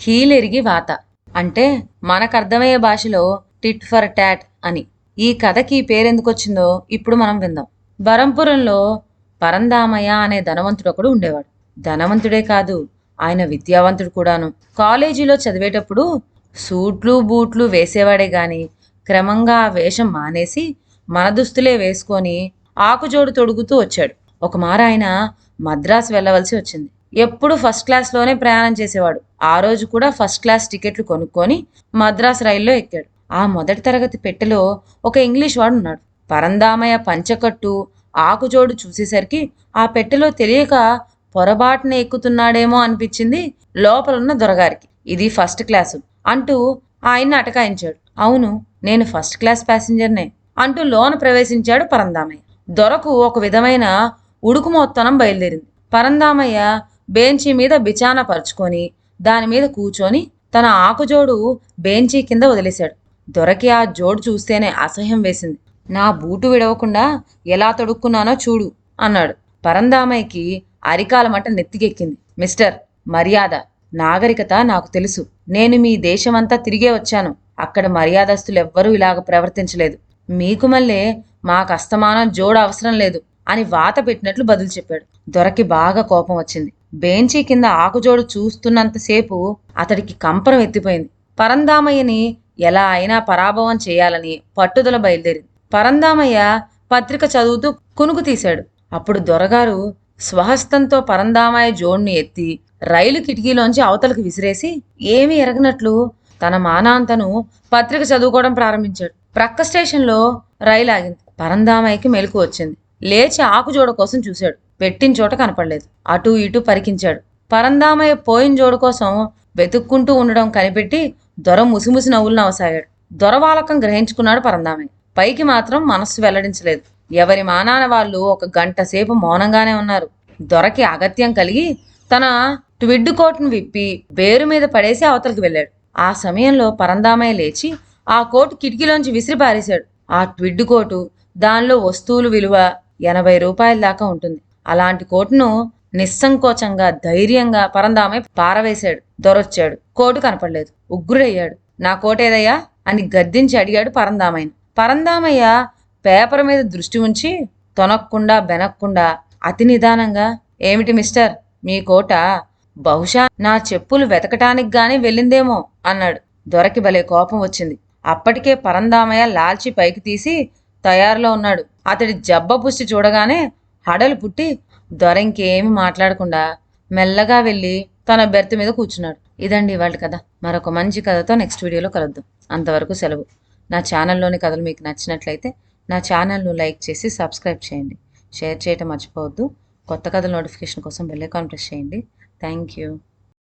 కీలెరిగి వాత. అంటే మనకు అర్థమయ్యే భాషలో టిట్ ఫర్ టాట్ అని. ఈ కథకి పేరెందుకొచ్చిందో ఇప్పుడు మనం విందాం. బరంపురంలో పరందామయ్య అనే ధనవంతుడు ఒకడు ఉండేవాడు. ధనవంతుడే కాదు ఆయన విద్యావంతుడు కూడాను. కాలేజీలో చదివేటప్పుడు సూట్లు బూట్లు వేసేవాడే గాని క్రమంగా ఆ వేషం మానేసి మన దుస్తులే వేసుకొని ఆకుజోడు తొడుగుతూ వచ్చాడు. ఒకమార ఆయన మద్రాసు వెళ్ళవలసి వచ్చింది. ఎప్పుడు ఫస్ట్ క్లాస్లోనే ప్రయాణం చేసేవాడు. ఆ రోజు కూడా ఫస్ట్ క్లాస్ టికెట్లు కొనుక్కొని మద్రాసు రైల్లో ఎక్కాడు. ఆ మొదటి తరగతి పెట్టెలో ఒక ఇంగ్లీష్ వాడు ఉన్నాడు. పరందామయ్య పంచకట్టు ఆకుజోడు చూసేసరికి ఆ పెట్టెలో తెలియక పొరబాటున ఎక్కుతున్నాడేమో అనిపించింది లోపలున్న దొరగారికి. ఇది ఫస్ట్ క్లాసు అంటూ ఆయన్ని అటకాయించాడు. అవును నేను ఫస్ట్ క్లాస్ ప్యాసింజర్నే అంటూ లోన ప్రవేశించాడు పరందామయ్య. దొరకు ఒక విధమైన ఉడుకుమోత్తనం బయలుదేరింది. పరందామయ్య బేంచి మీద బిచాన పరుచుకొని దాని మీద కూర్చొని తన ఆకుజోడు బేంచి కింద వదిలేశాడు. దొరకి ఆ జోడు చూస్తేనే అసహ్యం వేసింది. నా బూటు విడవకుండా ఎలా తొడుక్కున్నానో చూడు అన్నాడు. పరందామయ్యకి అరికాల మట నెత్తికెక్కింది. మిస్టర్ మర్యాద నాగరికత నాకు తెలుసు. నేను మీ దేశమంతా తిరిగే వచ్చాను. అక్కడ మర్యాదస్తులు ఎవ్వరూ ఇలాగ ప్రవర్తించలేదు. మీకు మళ్ళీ మాకు అస్తమానం జోడు అవసరం లేదు అని వాత పెట్టినట్లు బదులు చెప్పాడు. దొరకి బాగా కోపం వచ్చింది. బెంచీ కింద ఆకుజోడు చూస్తున్నంతసేపు అతడికి కంపరం ఎత్తిపోయింది. పరందామయ్యని ఎలా అయినా పరాభవం చేయాలని పట్టుదల బయలుదేరింది. పరందామయ్య పత్రిక చదువుతూ కునుకు తీశాడు. అప్పుడు దొరగారు స్వహస్తంతో పరందామయ్య జోడ్ని ఎత్తి రైలు కిటికీలోంచి అవతలకు విసిరేసి ఏమీ ఎరగనట్లు తన మానాంతను పత్రిక చదువుకోవడం ప్రారంభించాడు. ప్రక్క స్టేషన్లో రైలు ఆగింది. పరందామయ్యకి మెలకు వచ్చింది. లేచి ఆకుజోడ కోసం చూశాడు. పెట్టిన చోట కనపడలేదు. అటు ఇటు పరికించాడు. పరందామయ్య పోయిన జోడు కోసం వెతుక్కుంటూ ఉండడం కనిపెట్టి దొర ముసిముసి నవ్వులు నవ్వసాగాడు దొరవాలకం గ్రహించుకున్నాడు పరందామయ్య. పైకి మాత్రం మనస్సు వెల్లడించలేదు. ఎవరి మానాన వాళ్ళు ఒక గంట సేపు మౌనంగానే ఉన్నారు. దొరకి అగత్యం కలిగి తన ట్విడ్ కోట్ను విప్పి బేరు మీద పడేసి అవతలికి వెళ్ళాడు. ఆ సమయంలో పరందామయ్య లేచి ఆ కోటు కిటికీలోంచి విసిరి పారేశాడు. ఆ ట్విడ్ కోటు దానిలో వస్తువులు విలువ ఎనభై రూపాయల దాకా ఉంటుంది. అలాంటి కోటును నిస్సంకోచంగా ధైర్యంగా పరందామయ్య పారవేశాడు దొరొచ్చాడు. కోటు కనపడలేదు. ఉగ్రుడయ్యాడు. నా కోటేదయ్యా? అని గద్దించి అడిగాడు పరందామయ్య పరందామయ్య పేపర్ మీద దృష్టి ఉంచి తొనక్కుండా బెనక్కుండా అతి నిదానంగా ఏమిటి మిస్టర్? మీ కోట బహుశా నా చెప్పులు వెతకటానికి గాని వెళ్ళిందేమో అన్నాడు. దొరకి భలే కోపం వచ్చింది. అప్పటికే పరందామయ్య లాల్చి పైకి తీసి తయారులో ఉన్నాడు. అతడి జబ్బ పుష్టి చూడగానే హడలు పుట్టి దొర ఇంకేమి మాట్లాడకుండా మెల్లగా వెళ్ళి తన బెర్త్ మీద కూర్చున్నాడు. ఇదండి ఇవాళ కథ. మరొక మంచి కథతో నెక్స్ట్ వీడియోలో కలుద్దాం. అంతవరకు సెలవు. నా ఛానల్లోని కథలు మీకు నచ్చినట్లయితే నా ఛానల్ను లైక్ చేసి సబ్స్క్రైబ్ చేయండి. షేర్ చేయటం మర్చిపోవద్దు. కొత్త కథల నోటిఫికేషన్ కోసం బెల్ ఐకాన్ ప్రెస్ చేయండి. Thank you.